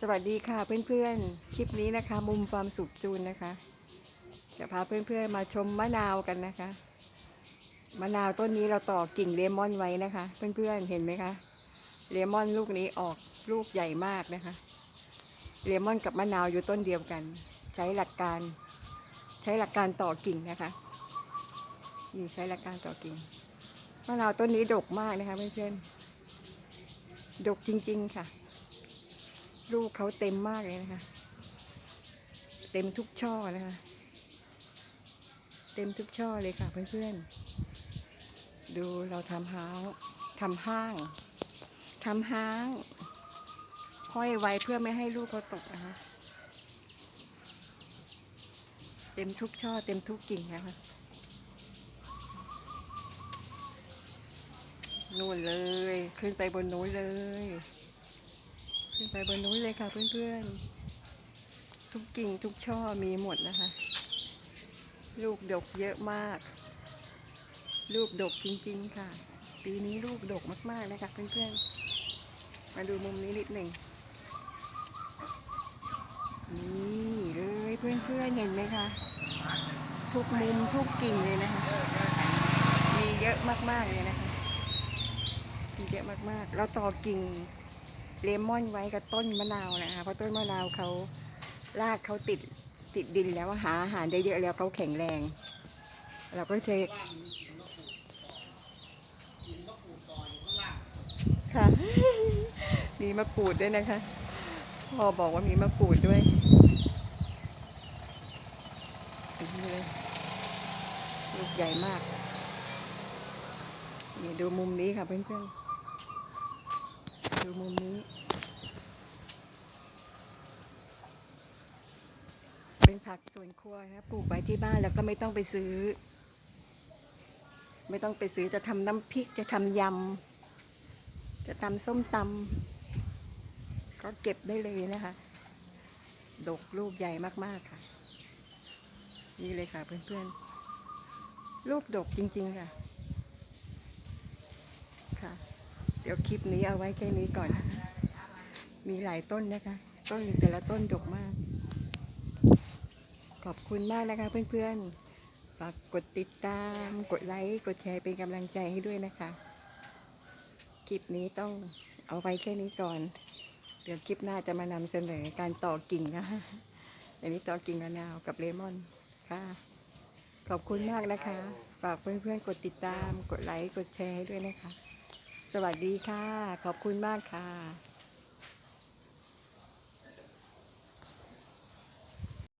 สวัสดีค่ะเพื่อนๆ คลิปนี้นะคะ มุมฟาร์มสุขจูนนะคะ จะพาเพื่อนๆมาชมมะนาวกันนะคะ มะนาวต้นนี้เราต่อกิ่งเลมอนไว้นะคะ เพื่อนๆเห็นไหมคะ เลมอนลูกนี้ออกลูกใหญ่มากนะคะ เลมอนกับมะนาวอยู่ต้นเดียวกัน ใช้หลักการ ใช้หลักการต่อกิ่งนะคะนี่ใช้หลักการต่อกิ่งมะนาวต้นนี้ดกมากนะคะเพื่อนๆดกจริง ๆ ค่ะ ลูกเขาเต็มมากเลยนะคะ เต็มทุกช่อนะคะ เต็มทุกช่อเลยค่ะเพื่อนๆ ดูเราทำห้างทำห้างทำห้างห้อยไว้เพื่อไม่ให้ลูกเขาตกนะคะ เต็มทุกช่อเต็มทุกกิ่งนะคะนู่นเลย ขึ้นไปบนนู้นเลย ขึ้นไปบนนู้นเลยค่ะเพื่อนๆ ทุกกิ่งทุกช่อมีหมดนะคะ ลูกดกเยอะมาก ลูกดกจริงๆค่ะ ปีนี้ลูกดกมากๆนะคะเพื่อนๆ มาดูมุมนี้นิดหนึ่งนี่เลยเพื่อนๆเห็นไหมคะ ทุกมุมทุกกิ่งเลยนะคะ มีเยอะมากๆเลยนะคะมีเยอะมากๆ เราต่อกิ่ง เลมอนไว้กับต้นมะนาวนะคะเพราะต้นมะนาวเขารากเขาติดติดดินแล้วหาอาหารได้เยอะแล้วเขาแข็งแรง เราก็จะค่ะมีมะกรูดด้วยนะคะพ่อบอกว่ามีมะกรูดด้วยลยลูกใหญ่มากนี่ดูมุมนี้ค่ะเพื่อนๆ ดูมุมนี้ เป็นผักสวนครัวนะปลูกไว้ที่บ้านแล้วก็ไม่ต้องไปซื้อ ไม่ต้องไปซื้อจะทำน้ำพริกจะทำยำ จะทำส้มตำก็เก็บได้เลยนะคะ ดกลูกใหญ่มากๆค่ะ นี่เลยค่ะเพื่อนๆ ลูกดกจริงๆค่ะค่ะ เดี๋ยวคลิปนี้เอาไว้แค่นี้ก่อน มีหลายต้นนะคะ ต้นแต่ละต้นดกมาก ขอบคุณมากนะคะเพื่อนๆ ฝากกดติดตาม กดไลค์ กดแชร์เป็นกำลังใจให้ด้วยนะคะ คลิปนี้ต้องเอาไว้แค่นี้ก่อน เดี๋ยวคลิปหน้าจะมานำเสนอการต่อกิ่งนะคะอันนี้ต่อกิ่งมะนาวกับเลมอนค่ะ ขอบคุณมากนะคะ ฝากเพื่อนๆ กดติดตาม กดไลค์ กดแชร์ให้ด้วยนะคะ สวัสดีค่ะ ขอบคุณมากค่ะ